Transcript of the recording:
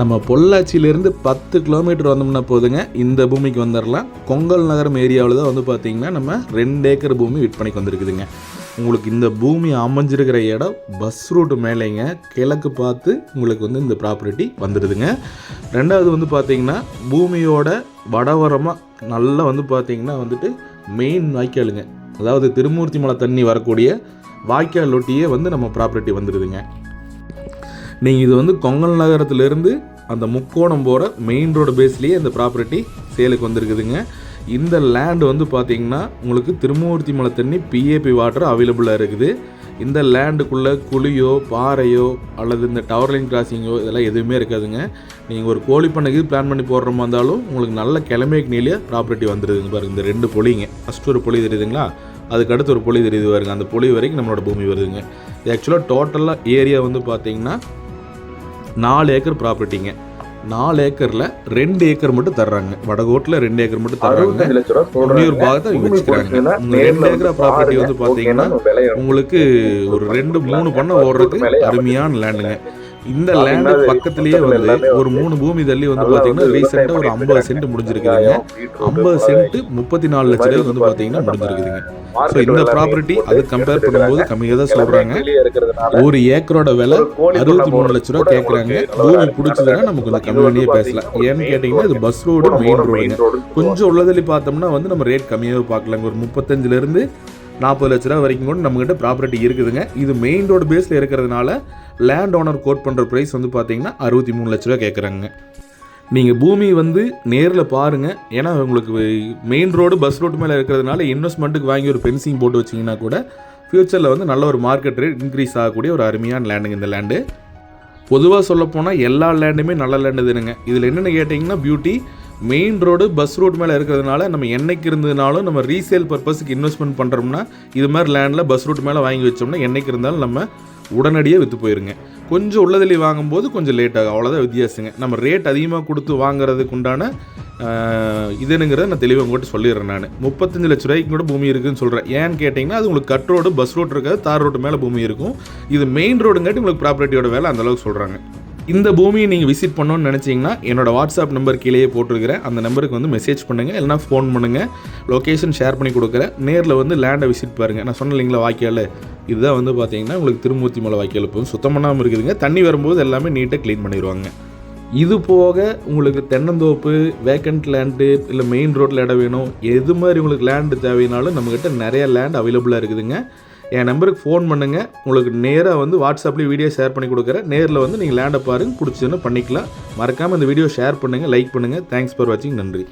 நம்ம பொள்ளாச்சியிலேருந்து பத்து கிலோமீட்டர் வந்தோம்னா போதுங்க. இந்த பூமிக்கு வந்துடலாம் கொங்கல் நகரம் ஏரியாவில் தான் வந்து பார்த்தீங்கன்னா நம்ம ரெண்டு ஏக்கர் பூமி விற்பனைக்கு வந்திருக்குதுங்க. உங்களுக்கு இந்த பூமி அமைஞ்சிருக்கிற இடம் பஸ் ரூட்டு மேலேங்க. கிழக்கு பார்த்து உங்களுக்கு வந்து இந்த ப்ராப்பர்ட்டி வந்துடுதுங்க ரெண்டாவது வந்து பார்த்தீங்கன்னா பூமியோட வடவரமாக நல்லா வந்து பார்த்தீங்கன்னா வந்துட்டு மெயின் வாய்க்காலுங்க. அதாவது திருமூர்த்தி மலை தண்ணி வரக்கூடிய வாய்க்கால் ஒட்டியே வந்து நம்ம ப்ராப்பர்ட்டி வந்துடுதுங்க நீங்கள் இது வந்து கொங்கல் நகரத்துலேருந்து அந்த முக்கோணம் போகிற மெயின் ரோடு பேஸ்லேயே இந்த ப்ராப்பர்ட்டி சேலுக்கு வந்திருக்குதுங்க. இந்த லேண்ட் வந்து பார்த்தீங்கன்னா உங்களுக்கு திருமூர்த்தி மலை தண்ணி பிஏபி வாட்டர் அவைலபிளாக இருக்குது. இந்த லேண்டுக்குள்ளே குழியோ பாறையோ அல்லது இந்த டவர் லைன் கிராசிங்கோ இதெல்லாம் எதுவுமே இருக்காதுங்க. நீங்கள் ஒரு கோழி பண்ணைக்கு பிளான் பண்ணி போடுற மாதிரி இருந்தாலும் உங்களுக்கு நல்ல கிழமைக்கு நீலே ப்ராப்பர்ட்டி வந்துடுதுங்க பாருங்க. இந்த ரெண்டு பொலிங்க. ஃபஸ்ட்டு ஒரு பொலி தெரியுதுங்களா? அதுக்கு அடுத்து ஒரு பொலி தெரியுது பாருங்க. அந்த பொலி வரைக்கும் நம்மளோட பூமி வருதுங்க. இது ஆக்சுவலாக டோட்டலாக ஏரியா வந்து பார்த்தீங்கன்னா நாலு ஏக்கர் ப்ராப்பர்ட்டிங்க. நாலு ஏக்கரில் ரெண்டு ஏக்கர் மட்டும் தர்றாங்க. வடகோட்டில் ரெண்டு ஏக்கர் மட்டும் தர்றாங்க. இன்னொரு பாகத்தை அவங்க வச்சுக்கிறாங்க. ரெண்டு ஏக்கர் ப்ராப்பர்ட்டி. வந்து பார்த்தீங்கன்னா உங்களுக்கு ஒரு ரெண்டு மூணு பண்ண ஓடுறதுக்கு அருமையான லேண்டுங்க இந்த லேண்டு பாத்தீங்கன்னா பக்கத்துலயே வந்து ஒரு மூணு பூமி தள்ளி வந்து பார்த்தீங்கன்னா ரீசெண்டாக ஒரு ஐம்பது சென்ட் முடிஞ்சிருக்குதுங்க. ஐம்பது சென்ட் முப்பத்தி நாலு லட்ச ரூபாய் வந்து பார்த்தீங்கன்னா முடிஞ்சிருக்குதுங்க. ஸோ இந்த ப்ராப்பர்ட்டி அது கம்பேர் பண்ணும்போது கம்மியாக தான் சொல்கிறாங்க ஒரு ஏக்கரோட விலை அறுபத்தி மூணு லட்ச ரூபா கேட்குறாங்க பூமி பிடிச்சதுன்னா நம்ம கொஞ்சம் கம்மி பண்ணியே பேசலாம். ஏன்னு கேட்டிங்கன்னா இது பஸ் ரோடு மெயின் ரோடுங்க கொஞ்சம் உள்ளதில் பார்த்தோம்னா வந்து நம்ம ரேட் கம்மியாகவே பார்க்கலாங்க ஒரு முப்பத்தஞ்சிலேருந்து நாற்பது லட்ச ரூபா வரைக்கும் கூட நம்மகிட்ட ப்ராப்பர்ட்டி இருக்குதுங்க. இது மெயின் ரோடு பேஸில் இருக்கிறதுனால லேண்ட் ஓனர் கோட் பண்ணுற ப்ரைஸ் வந்து பார்த்தீங்கன்னா அறுபத்தி மூணு லட்ச ரூபா கேட்குறாங்க நீங்கள் பூமி வந்து நேரில் பாருங்கள் ஏன்னா உங்களுக்கு மெயின் ரோடு பஸ் ரோட்டு மேலே இருக்கிறதுனால இன்வெஸ்ட்மெண்ட்டுக்கு வாங்கி ஒரு பென்சிங் போட்டு வச்சிங்கன்னா கூட ஃப்யூச்சரில் வந்து நல்ல ஒரு மார்க்கெட் ரேட் இன்க்ரீஸ் ஆகக்கூடிய ஒரு அருமையான லேண்டுங்க இந்த லேண்டு பொதுவாக சொல்லப்போனால் எல்லா லேண்டுமே நல்ல லேண்டு தானுங்க. இதில் என்னென்னு கேட்டிங்கன்னா beauty main road bus road மேலே இருக்கிறதுனால நம்ம என்னைக்கு இருந்ததுனாலும் நம்ம ரீசேல் பர்பஸுக்கு இன்வெஸ்ட்மெண்ட் பண்ணுறோம்னா இது மாதிரி லேண்டில் பஸ் ரூட் மேலே வாங்கி வச்சோம்னா என்னைக்கு இருந்தாலும் நம்ம உடனடியாக விற்று போயிருங்க. கொஞ்சம் உள்ளதிலே வாங்கும்போது கொஞ்சம் லேட் ஆகும். அவ்வளோதான் வித்தியாசங்க. நம்ம ரேட் அதிகமாக கொடுத்து வாங்குறதுக்கு உண்டான இதுனுங்கிறத நான் தெளிவாக உங்கள்கிட்ட சொல்லிடுறேன் நான். முப்பத்தஞ்சு லட்ச ரூபாய்க்கு கூட பூமி இருக்குன்னு சொல்கிறேன் ஏன்னு கேட்டிங்கன்னா அது உங்களுக்கு கட் ரோடு பஸ் ரோடு இருக்காது தார் ரோடு மேலே பூமி இருக்கும். இது மெயின் ரோடுங்காட்டி உங்களுக்கு ப்ராப்பர்ட்டியோட வேலை அந்தளவுக்கு சொல்கிறாங்க இந்த பூமியை நீங்கள் விசிட் பண்ணணும்னு நினச்சிங்கன்னா என்னோடய வாட்ஸ்அப் நம்பர் கீழேயே போட்டிருக்கிறேன். அந்த நம்பருக்கு வந்து மெசேஜ் பண்ணுங்கள் இல்லைனா ஃபோன் பண்ணுங்கள் லொக்கேஷன் ஷேர் பண்ணி கொடுக்குறேன். நேரில் வந்து லேண்டை விசிட் பாருங்கள் நான் சொன்னேன் இல்லைங்களா வாய்க்கால்? இதுதான் வந்து பார்த்தீங்கன்னா உங்களுக்கு திருமூர்த்தி மலை வாய்க்கால் இப்போ சுத்தம் பண்ணாமல் இருக்குதுங்க. தண்ணி வரும்போது எல்லாமே நீட்டாக க்ளீன் பண்ணிடுவாங்க. இது போக உங்களுக்கு தென்னந்தோப்பு வேக்கண்ட் லேண்டு இல்லை மெயின் ரோட்டில் இடம் வேணும். எது மாதிரி உங்களுக்கு லேண்டு தேவைனாலும் நம்மக்கிட்ட நிறைய லேண்ட் அவைலபிளாக இருக்குதுங்க. என் நம்பருக்கு ஃபோன் பண்ணுங்கள் உங்களுக்கு நேராக வந்து வாட்ஸ்அப்லேயே வீடியோ ஷேர் பண்ணி கொடுக்குறேன். நேரில் வந்து நீங்கள் லேண்டை பாருங்க. பிடிச்சதுன்னு பண்ணிக்கலாம். மறக்காமல் இந்த வீடியோ ஷேர் பண்ணுங்கள் லைக் பண்ணுங்கள் தேங்க்ஸ் ஃபார் வாட்சிங் நன்றி.